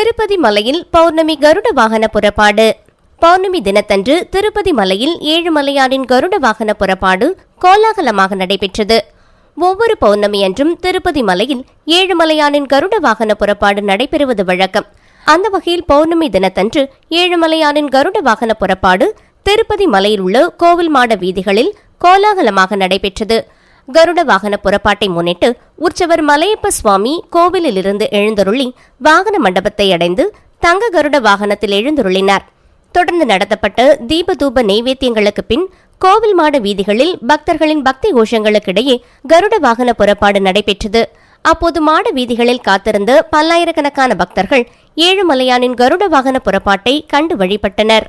திருப்பதி மலையில் பௌர்ணமி கருட வாகன புறப்பாடு. பௌர்ணமி தினத்தன்று திருப்பதி மலையில் ஏழுமலையானின் கருட வாகன புறப்பாடு கோலாகலமாக நடைபெற்றது. ஒவ்வொரு பௌர்ணமி அன்றும் திருப்பதி மலையில் ஏழுமலையானின் கருட வாகன புறப்பாடு நடைபெறுவது வழக்கம். அந்த வகையில் பௌர்ணமி தினத்தன்று ஏழுமலையானின் கருட வாகன புறப்பாடு திருப்பதி மலையில் உள்ள கோவில் மாட வீதிகளில் கோலாகலமாக நடைபெற்றது. கருட வாகன புறப்பாட்டை முன்னிட்டு உற்சவர் மலையப்ப சுவாமி கோவிலிலிருந்து எழுந்தருளி வாகன மண்டபத்தை அடைந்து தங்க கருட வாகனத்தில் எழுந்தருளினார். தொடர்ந்து நடத்தப்பட்ட தீபதூப நெய்வேத்தியங்களுக்கு பின் கோவில் மாட வீதிகளில் பக்தர்களின் பக்தி கோஷங்களுக்கிடையே கருட வாகன புறப்பாடு நடைபெற்றது. அப்போது மாட வீதிகளில் காத்திருந்த பல்லாயிரக்கணக்கான பக்தர்கள் ஏழுமலையானின் கருட வாகன புறப்பாட்டை கண்டு வழிபட்டனர்.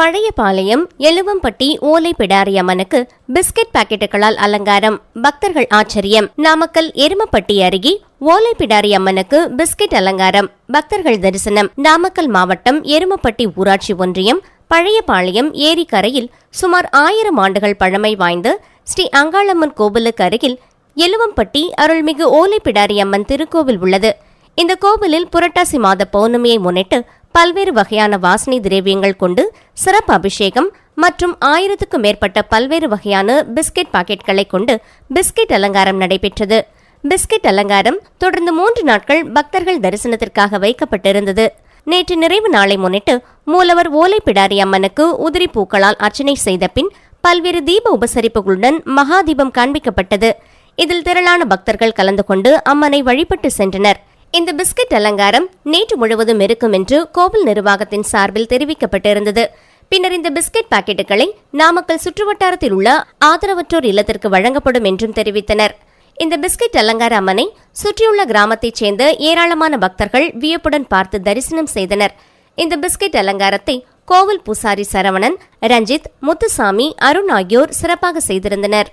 பழையபாளையம் எலுவம்பட்டி ஓலை பிடாரி அம்மனுக்கு பிஸ்கட் பாக்கெட்டுகளால் அலங்காரம். பக்தர்கள் ஆச்சரியம். நாமக்கல் எருமப்பட்டி அருகே ஓலை பிடாரி அம்மனுக்கு பிஸ்கட் அலங்காரம். பக்தர்கள் தரிசனம். நாமக்கல் மாவட்டம் எருமப்பட்டி ஊராட்சி ஒன்றியம் பழையபாளையம் ஏரிக்கரையில் சுமார் ஆயிரம் ஆண்டுகள் பழமை வாய்ந்த ஸ்ரீ அங்காளம்மன் கோவிலுக்கு அருகில் எலுவம்பட்டி அருள்மிகு ஓலை பிடாரி அம்மன் திருக்கோவில் உள்ளது. இந்த கோவிலில் புரட்டாசி மாத பௌர்ணமியை முன்னிட்டு பல்வேறு வகையான வாசனை திரவியங்கள் கொண்டு சிறப்பு அபிஷேகம் மற்றும் ஆயிரத்துக்கும் மேற்பட்ட பல்வேறு வகையான பிஸ்கெட் பாக்கெட்களை கொண்டு பிஸ்கெட் அலங்காரம் நடைபெற்றது. பிஸ்கெட் அலங்காரம் தொடர்ந்து மூன்று நாட்கள் பக்தர்கள் தரிசனத்திற்காக வைக்கப்பட்டிருந்தது. நேற்று நிறைவு நாளை முன்னிட்டு மூலவர் ஓலை பிடாரி அம்மனுக்கு உதிரி பூக்களால் அர்ச்சனை செய்த பின் பல்வேறு தீப உபசரிப்புகளுடன் மகாதீபம் காண்பிக்கப்பட்டது. இதில் திரளான பக்தர்கள் கலந்து கொண்டு அம்மனை வழிபட்டு சென்றனர். இந்த பிஸ்கட் அலங்காரம் நேற்று முழுவதும் இருக்கும் என்று கோவில் நிர்வாகத்தின் சார்பில் தெரிவிக்கப்பட்டிருந்தது. பின்னர் இந்த பிஸ்கட் பாக்கெட்டுகளை நாமக்கல் சுற்றுவட்டாரத்தில் உள்ள ஆதரவற்றோர் இல்லத்திற்கு வழங்கப்படும் என்றும் தெரிவித்தனர். இந்த பிஸ்கட் அலங்கார அம்மனை சுற்றியுள்ள கிராமத்தைச் சேர்ந்த ஏராளமான பக்தர்கள் வியப்புடன் பார்த்து தரிசனம் செய்தனர். இந்த பிஸ்கட் அலங்காரத்தை கோவில் பூசாரி சரவணன் ரஞ்சித் முத்துசாமி அருண் ஆகியோர் சிறப்பாக செய்திருந்தனர்.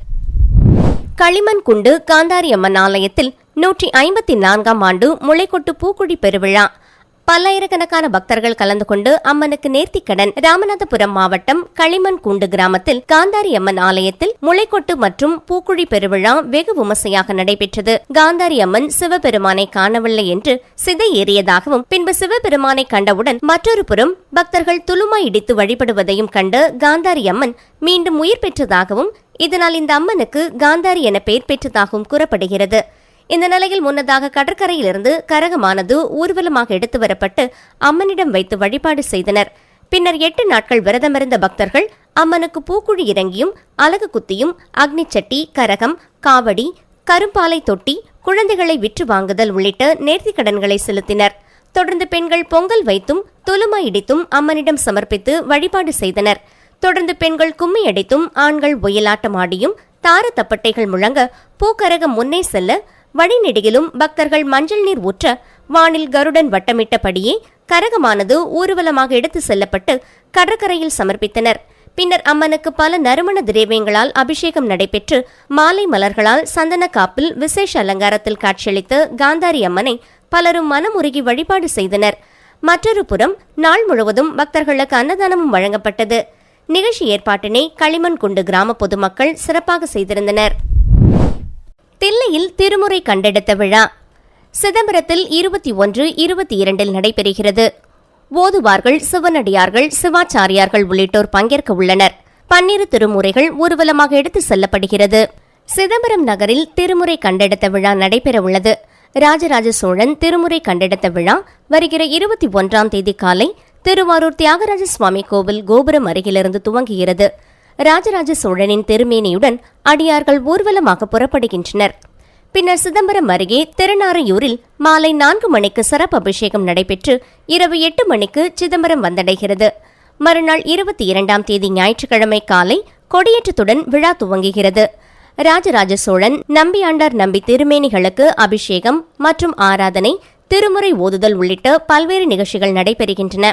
களிமண் குண்டு காந்தாரி அம்மன் ஆலயத்தில் நூற்றி ஐம்பத்தி நான்காம் ஆண்டு முளைக்கொட்டு பூக்குழி பெருவிழா. பல்லாயிரக்கணக்கான பக்தர்கள் கலந்து கொண்டு அம்மனுக்கு நேர்த்திக்கடன் ராமநாதபுரம் மாவட்டம் களிமண் கூண்டு கிராமத்தில் காந்தாரி அம்மன் ஆலயத்தில் முளைக்கொட்டு மற்றும் பூக்குழி பெருவிழா வெகு விமர்சையாக நடைபெற்றது. காந்தாரி அம்மன் சிவபெருமானை காணவில்லை என்று சிதை ஏறியதாகவும் பின்பு சிவபெருமானை கண்டவுடன் மற்றொரு புறம் பக்தர்கள் துளுமாய் இடித்து வழிபடுவதையும் கண்டு காந்தாரி அம்மன் மீண்டும் உயிர் பெற்றதாகவும் இதனால் இந்த அம்மனுக்கு காந்தாரி என பெயர் பெற்றதாகவும் கூறப்படுகிறது. இந்த நிலையில் முன்னதாக கடற்கரையிலிருந்து கரகமானது ஊர்வலமாக எடுத்து வரப்பட்டு அம்மனிடம் வைத்து வழிபாடு செய்தனர். பின்னர் எட்டு நாட்கள் விரதமிருந்த பக்தர்கள் அம்மனுக்கு பூக்குழி இறங்கியும் அலகு குத்தியும் அக்னிச்சட்டி கரகம் காவடி கரும்பாலை தொட்டி குழந்தைகளை விற்று வாங்குதல் உள்ளிட்ட நேர்த்திக் கடன்களை செலுத்தினர். தொடர்ந்து பெண்கள் பொங்கல் வைத்தும் துலுமா இடித்தும் அம்மனிடம் சமர்ப்பித்து வழிபாடு செய்தனர். தொடர்ந்து பெண்கள் கும்மி அடித்தும் ஆண்கள் ஒயிலாட்டம் ஆடியும் தார தப்பட்டைகள் முழங்க பூக்கரகம் முன்னே செல்ல வழிநெடுகிலும் பக்தர்கள் மஞ்சள் நீர் ஊற்ற வானில் கருடன் வட்டமிட்டபடியே கரகமானது ஊர்வலமாக எடுத்து செல்லப்பட்டு கடற்கரையில் சமர்ப்பித்தனர். பின்னர் அம்மனுக்கு பல நறுமண திரவியங்களால் அபிஷேகம் நடைபெற்று மாலை மலர்களால் சந்தன காப்பில் விசேஷ அலங்காரத்தில் காட்சியளித்த காந்தாரி அம்மனை பலரும் மனமுருகி வழிபாடு செய்தனர். மற்றொரு புறம் நாள் முழுவதும் பக்தர்களுக்கு அன்னதானமும் வழங்கப்பட்டது. நிகழ்ச்சி ஏற்பாட்டினை களிமண் குண்டு கிராம பொதுமக்கள் சிறப்பாக செய்திருந்தனர். தில்லையில் திருமுறை கண்டெடுத்த விழா. சிதம்பரத்தில் இருபத்தி ஒன்று இருபத்தி இரண்டில் நடைபெறுகிறது. ஓதுவார்கள் சிவனடியார்கள் சிவாச்சாரியார்கள் உள்ளிட்டோர் பங்கேற்க உள்ளனர். பன்னிரு திருமுறைகள் ஊர்வலமாக எடுத்து செல்லப்படுகிறது. சிதம்பரம் நகரில் திருமுறை கண்டெடுத்த விழா நடைபெற உள்ளது. ராஜராஜ சோழன் திருமுறை கண்டெடுத்த விழா வருகிற இருபத்தி ஒன்றாம் தேதி காலை திருவாரூர் தியாகராஜ சுவாமி கோவில் கோபுரம் அருகிலிருந்து துவங்குகிறது. ராஜராஜ சோழனின் திருமேனியுடன் அடியார்கள் ஊர்வலமாக புறப்படுகின்றனர். பின்னர் சிதம்பரம் அருகே திருநாரையூரில் மாலை நான்கு மணிக்கு சிறப்பு அபிஷேகம் நடைபெற்று இரவு எட்டு மணிக்கு சிதம்பரம் வந்தடைகிறது. மறுநாள் இருபத்தி இரண்டாம் தேதி ஞாயிற்றுக்கிழமை காலை கொடியேற்றத்துடன் விழா துவங்குகிறது. ராஜராஜ சோழன் நம்பியாண்டார் நம்பி திருமேனிகளுக்கு அபிஷேகம் மற்றும் ஆராதனை திருமுறை ஓதுதல் உள்ளிட்ட பல்வேறு நிகழ்ச்சிகள் நடைபெறுகின்றன.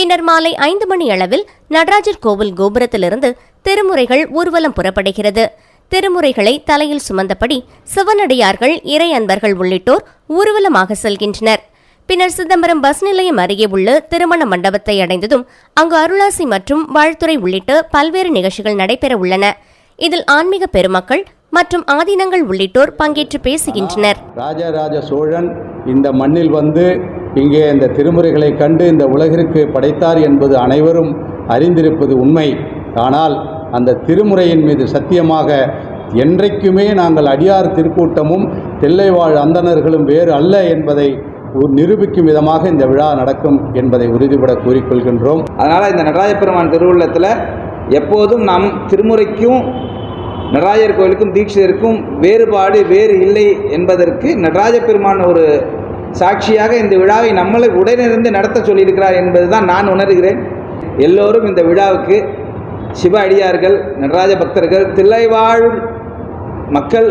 பின்னர் மாலை ஐந்து மணி அளவில் நடராஜர் கோவில் கோபுரத்திலிருந்து திருமுறைகள் ஊர்வலம் புறப்படுகிறது. திருமுறைகளை தலையில் சுமந்தபடி சிவனடியார்கள் இறை அன்பர்கள் உள்ளிட்டோர் ஊர்வலமாக செல்கின்றனர். பின்னர் சிதம்பரம் பஸ் நிலையம் அருகே உள்ள திருமண மண்டபத்தை அடைந்ததும் அங்கு அருளாசி மற்றும் வாழ்த்துறை உள்ளிட்ட பல்வேறு நிகழ்ச்சிகள் நடைபெற உள்ளன. இதில் ஆன்மீக பெருமக்கள் மற்றும் ஆதீனங்கள் உள்ளிட்டோர் பங்கேற்று பேசுகின்றனர். ராஜராஜ சோழன் இந்த மண்ணில் வந்து இங்கே இந்த திருமுறைகளை கண்டு இந்த உலகிற்கு படைத்தார் என்பது அனைவரும் அறிந்திருப்பது உண்மை. ஆனால் அந்த திருமுறையின் மீது சத்தியமாக என்றைக்குமே நாங்கள் அடியார் திருக்கூட்டமும் தில்லைவாழ் அந்தணர்களும் வேறு அல்ல என்பதை நிரூபிக்கும் விதமாக இந்த விழா நடக்கும் என்பதை உறுதிபட கூறிக்கொள்கின்றோம். அதனால் இந்த நடராஜ பெருமான் திருவுள்ளத்தில் எப்போதும் நாம் திருமுறைக்கும் நடராஜர் கோயிலுக்கும் தீட்சிதருக்கும் வேறுபாடு வேறு இல்லை என்பதற்கு நடராஜ பெருமான் ஒரு சாட்சியாக இந்த விழாவை நம்மளை உடனிருந்து நடத்த சொல்லியிருக்கிறார் என்பது தான் நான் உணர்கிறேன். எல்லோரும் இந்த விழாவுக்கு சிவ அடியார்கள் நடராஜ பக்தர்கள் தில்லைவாழ் மக்கள்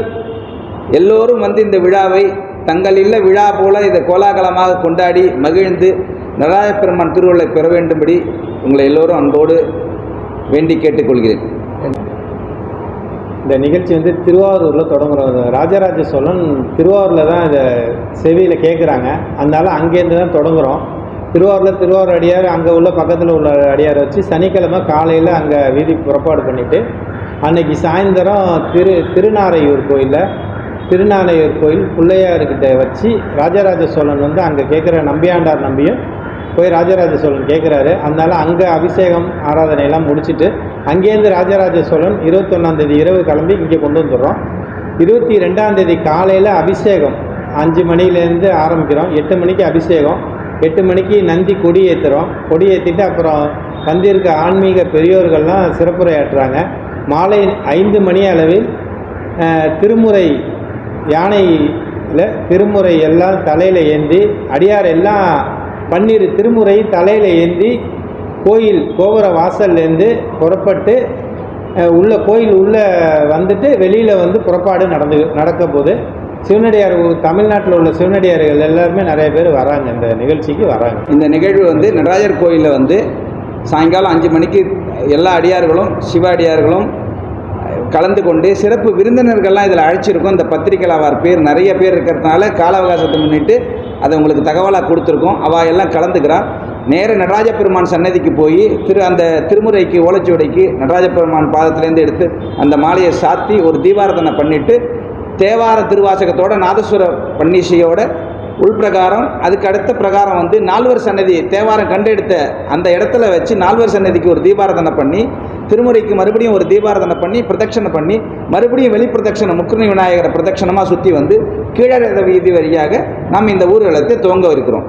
எல்லோரும் வந்து இந்த விழாவை தங்கள் இல்ல விழா போல இதை கோலாகலமாக கொண்டாடி மகிழ்ந்து நடராஜ பெருமான் திருவள்ளுவை பெற வேண்டும்படி உங்களை எல்லோரும் அன்போடு வேண்டி கேட்டுக்கொள்கிறேன். இந்த நிகழ்ச்சி வந்து திருவாரூரில் தொடங்குறோம் ராஜராஜ சோழன் திருவாரூரில் தான் இதை செவியில் கேட்குறாங்க அதனால அங்கேருந்து தான் தொடங்குகிறோம் திருவாரூரில் திருவாரூர் அடியார் அங்கே உள்ள பக்கத்தில் உள்ள அடியார் வச்சு சனிக்கிழமை காலையில் அங்கே வீதி புறப்பாடு பண்ணிவிட்டு அன்னைக்கு சாயந்தரம் திரு திருநாரையூர் கோயிலில் திருநாரையூர் கோயில் பிள்ளையார்கிட்ட வச்சு ராஜராஜ சோழன் வந்து அங்கே கேட்குற நம்பியாண்டார் நம்பியும் போய் ராஜராஜ சோழன் கேட்குறாரு அதனால் அங்கே அபிஷேகம் ஆராதனையெல்லாம் முடிச்சுட்டு அங்கேருந்து ராஜராஜ சோழன் இருபத்தொன்னாந்தேதி இரவு கிளம்பி இங்கே கொண்டு வந்துடுறோம். இருபத்தி ரெண்டாந்தேதி காலையில் அபிஷேகம். அஞ்சு மணிலேருந்து ஆரம்பிக்கிறோம். எட்டு மணிக்கு அபிஷேகம். எட்டு மணிக்கு நந்தி கொடி ஏற்றுறோம் கொடி ஏற்றிட்டு அப்புறம் வந்திருக்க ஆன்மீக பெரியோர்கள்லாம் சிறப்புரையாற்றுறாங்க. மாலை ஐந்து மணி அளவில் திருமுறை யானையில் திருமுறை எல்லாம் தலையில் ஏந்தி அடியார் எல்லாம் பன்னிரு திருமுறை தலையில் ஏந்தி கோயில் கோபுர வாசல்லேருந்து புறப்பட்டு உள்ள கோயில் உள்ளே வந்துட்டு வெளியில் வந்து புறப்பாடு நடந்து நடக்க போது சிவனடியார் தமிழ்நாட்டில் உள்ள சிவனடியார்கள் எல்லாருமே நிறைய பேர் வராங்க. இந்த நிகழ்ச்சிக்கு வராங்க. இந்த நிகழ்வு வந்து நடராஜர் கோயிலில் வந்து சாயங்காலம் அஞ்சு மணிக்கு எல்லா அடியார்களும் சிவ அடியார்களும் கலந்து கொண்டு சிறப்பு விருந்தினர்கள்லாம் இதில் அழைச்சிருக்கோம். இந்த பத்திரிகையாளர் பேர் நிறைய பேர் இருக்கிறதுனால கால அவகாசத்தை முன்னிட்டு அதை உங்களுக்கு தகவலாக கொடுத்துருக்கோம். அவள் எல்லாம் கலந்துக்கிறான் நேர நடராஜ பெருமான் சன்னதிக்கு போய் திரு அந்த திருமுறைக்கு ஓலைச்சுவடைக்கு நடராஜ பெருமான் பாதத்திலேருந்து எடுத்து அந்த மாலையை சாத்தி ஒரு தீபாரதனை பண்ணிவிட்டு தேவார திருவாசகத்தோட நாதஸ்வர பன்னிசையோட உள்பிரகாரம் அதுக்கு அடுத்த பிரகாரம் வந்து நால்வர் சன்னதி தேவாரம் கண்டெடுத்த அந்த இடத்துல வச்சு நால்வர் சன்னதிக்கு ஒரு தீபாரதனை பண்ணி திருமுறைக்கு மறுபடியும் ஒரு தீபாரதனை பண்ணி பிரதட்சணை பண்ணி மறுபடியும் வெளிப்பிரதட்சணை முக்குணி விநாயகரை பிரதட்சணமாக சுற்றி வந்து கீழரத வீதி வழியாக நாம் இந்த ஊர்வலத்தை துவங்க இருக்கிறோம்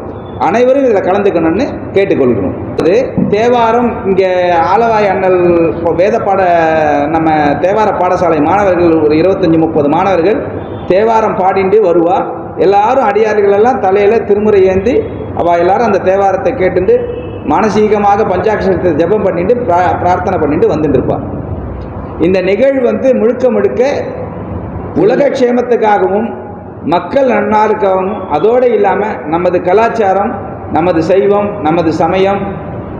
அனைவரும் இதில் கலந்துக்கணும்னு கேட்டுக்கொள்கிறோம். அது தேவாரம் இங்கே ஆலவாய் அண்ணல் வேத பாட நம்ம தேவார பாடசாலை மாணவர்கள் ஒரு இருபத்தஞ்சி முப்பது மாணவர்கள் தேவாரம் பாடிண்டு வருவா. எல்லாரும் அடியார்கள் எல்லாம் தலையில் திருமுறை ஏந்தி அவள் எல்லாரும் அந்த தேவாரத்தை கேட்டுண்டு மானசீகமாக பஞ்சாட்சரத்தை ஜெபம் பண்ணிட்டு பிரா பிரார்த்தனை பண்ணிட்டு வந்துட்டு இருப்பாள் இந்த நிகழ்வு வந்து முழுக்க முழுக்க உலக க்ஷேமத்துக்காகவும் மக்கள் நன்னாருக்காகவும் அதோடு இல்லாமல் நமது கலாச்சாரம் நமது சைவம் நமது சமயம்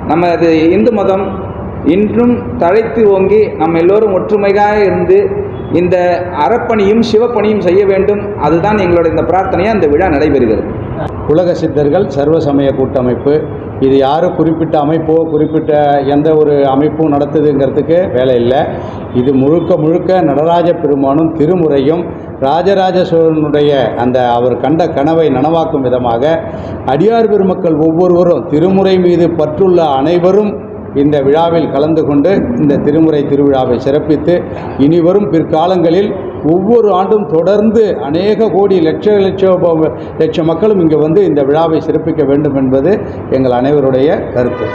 நமது இந்து மதம் இன்றும் தழைத்து ஓங்கி நம்ம எல்லோரும் ஒற்றுமையாக இருந்து இந்த அறப்பணியும் சிவப்பணியும் செய்ய வேண்டும். அதுதான் எங்களோட இந்த பிரார்த்தனையாக இந்த விழா நடைபெறுகிறது. உலக சித்தர்கள் சர்வ சமய கூட்டமைப்பு. இது யாரும் குறிப்பிட்ட அமைப்போ குறிப்பிட்ட எந்த ஒரு அமைப்பும் நடத்துதுங்கிறதுக்கு வேலை இல்லை. இது முழுக்க முழுக்க நடராஜ பெருமானும் திருமுறையும் ராஜராஜ சோழனுடைய அந்த அவர் கண்ட கனவை நனவாக்கும் விதமாக அடியார் பெருமக்கள் ஒவ்வொருவரும் திருமுறை மீது பற்றுள்ள அனைவரும் இந்த விழாவில் கலந்து கொண்டு இந்த திருமுறை திருவிழாவை சிறப்பித்து இனிவரும் பிற்காலங்களில் ஒவ்வொரு ஆண்டும் தொடர்ந்து அநேக கோடி லட்ச லட்ச லட்ச மக்களும் இங்கே வந்து இந்த விழாவை சிறப்பிக்க வேண்டும் என்பது எங்கள் அனைவருடைய கருத்து.